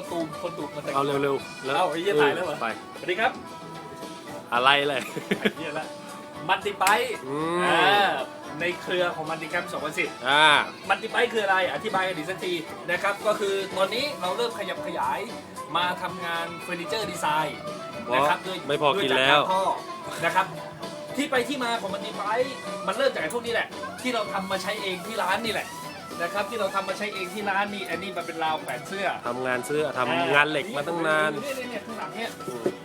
คนตูมคนตูมมาแต่งเอาเร็วๆแล้วเอาไอ้เหี้ยถ่ายแล้วเหรอไปสวัสดีครับอะไรเลยไอ้เหี้ยละมัลติไบค์อืมอ่าในเครือของมันติแคม2010 อ่า มัลติไบค์คืออะไร อธิบายกันอีกสักทีนะครับ ก็คือตอนนี้เราเริ่มขยับขยายมาทำงานเฟอร์นิเจอร์ดีไซน์นะครับด้วยไม่พอกินแล้ว ด้วยจาการท่อนะครับ ที่ไปที่มาของมันติไบค์มันเริ่มจากไอ้พวกนี้แหละ ที่เราทำมาใช้เองที่ร้านนี่แหละ นะครับที่เราทำมาใช้เองที่ร้านนี่อันนี้มันเป็นราวแขวนเสื้อทำงานเสื้อทำงานเหล็กมาตั้งนานเนี่ยเนี่ยเนี่ยข้างหลังเนี่ย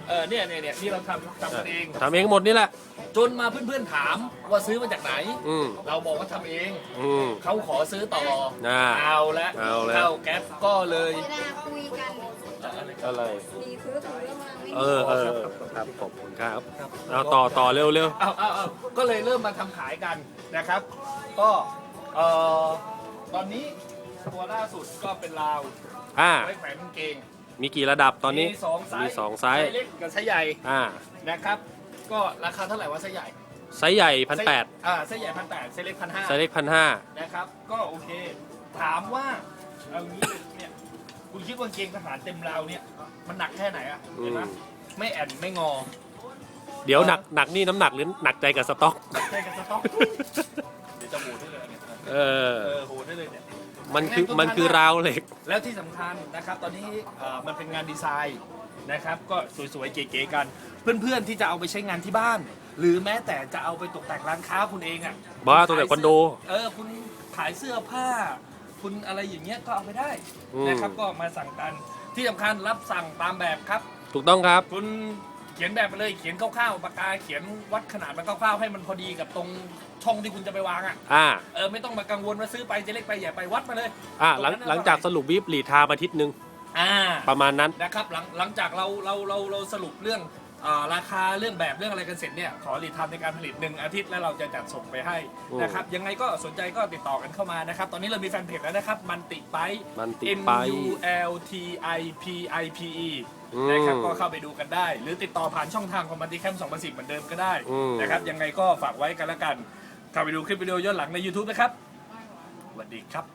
เออเนี่ยเนี่ยเนี่ยที่เราทำทำกันเอง ทำเองหมดนี่แหละ จนมาเพื่อนๆถามว่าซื้อมาจากไหน อืมเราบอกว่าทำเอง อืม เขาขอซื้อต่ออ่าเอาละเอาละ เข้าแก๊ปก็เลยเวลาคุยกันอะไร มีซื้อถือมาไม่เออเออครับขอบคุณครับเอาต่อต่อเร็วเร็วเอาเอาเอาก็เลยเริ่มมาทำขายกันนะครับ ก็เอ่อ ตอนนี้ตัวล่าสุดก็เป็นราวอ่า ไว้แขวนกางเกงมีกี่ระดับตอนนี้ มีสองไซส์มีสองไซส์ เล็กกับไซส์ใหญ่อ่า นะครับ ก็ราคาเท่าไหร่วะไซส์ใหญ่ไซส์ใหญ่พันแปดอ่าไซส์ใหญ่พันแปดไซส์เล็กพันห้าไซส์เล็กพันห้านะครับ ก็โอเค ถามว่าเอางี้เนี่ยคุณคิดว่ากางเกงทหารเต็มราวเนี่ย มันหนักแค่ไหนอะเห็นไหมไม่แอนไม่งอ เดี๋ยวหนักหนักนี่น้ำหนักหรือหนักใจกับสต็อกใช่กันสต็อกเดี๋ยวจะโหดได้เลยเนี่ยเออ เออ มันคือมันคือราวเหล็ก แล้วที่สำคัญนะครับตอนนี้เอ่อมันเป็นงานดีไซน์นะครับก็สวยๆเก๋ๆกัน เพื่อนๆที่จะเอาไปใช้งานที่บ้าน หรือแม้แต่จะเอาไปตกแต่งร้านค้าคุณเองอะบ้าตกแต่งคอนโดเออคุณขายเสื้อผ้า คุณอะไรอย่างเงี้ยก็เอาไปได้อืม นะครับก็มาสั่งกันที่สำคัญรับสั่งตามแบบครับ ถูกต้องครับ คุณ เขียนแบบมาเลยเขียนคร่าวๆปากกาเขียนวัดขนาดมันคร่าวๆให้มันพอดีกับตรงช่องที่คุณจะไปวางอะอ่า เออไม่ต้องมากังวลว่าซื้อไปจะเล็กไปใหญ่ไปวัดมาเลยอ่าหลังหลังจากสรุปวิปลีดไทม์อาทิตย์หนึ่งอ่า ประมาณนั้น นะครับหลังหลังจากเราเราเราเราสรุปเรื่อง อาราคาเรื่องแบบเรื่องอะไรกันเสร็จเนี่ยขอรีทำในการผลิตหนึ่งอาทิตย์แล้วเราจะจัดส่งไปให้อืมนะครับยังไงก็สนใจก็ติดต่อกันเข้ามานะครับตอนนี้เรามีแฟนเพจแล้วนะครับมันติไปมันติด M ไป U L T I P I P E อืม นะครับก็เข้าไปดูกันได้ หรือติดต่อผ่านช่องทางของมันติแคม2010เหมือนเดิมก็ได้อืม นะครับยังไงก็ฝากไว้กันละกันเข้าไปดูคลิปวิดีโอย้อนหลังใน YouTube นะครับสวัสดีครับ